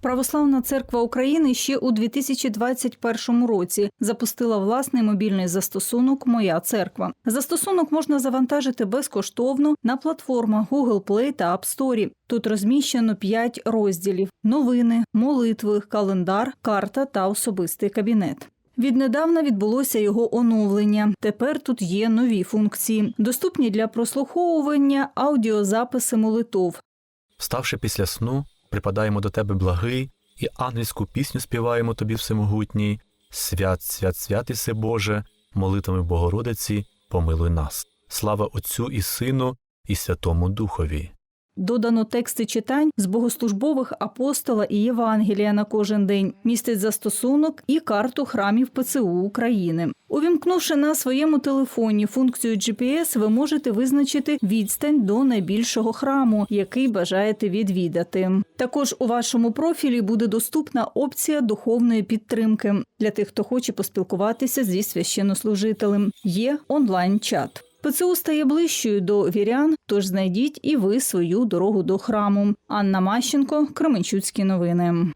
Православна церква України ще у 2021 році запустила власний мобільний застосунок Моя церква. Застосунок можна завантажити безкоштовно на платформах Google Play та App Store. Тут розміщено 5 розділів: новини, молитви, календар, карта та особистий кабінет. Віднедавна відбулося його оновлення. Тепер тут є нові функції, доступні для прослуховування аудіозаписи молитов, Вставши після сну, припадаємо до тебе благий, і ангельську пісню співаємо тобі всемогутній. Свят, свят, свят іси Боже, молитвами Богородиці, помилуй нас. Слава Отцю і Сину, і Святому Духові. Додано тексти читань з богослужбових апостола і Євангелія на кожен день, містить застосунок і карту храмів ПЦУ України. Увімкнувши на своєму телефоні функцію GPS, ви можете визначити відстань до найбільшого храму, який бажаєте відвідати. Також у вашому профілі буде доступна опція духовної підтримки для тих, хто хоче поспілкуватися зі священнослужителем. Є онлайн-чат. ПЦУ стає ближчою до вірян, тож знайдіть і ви свою дорогу до храму. Анна Мащенко, Кременчуцькі новини.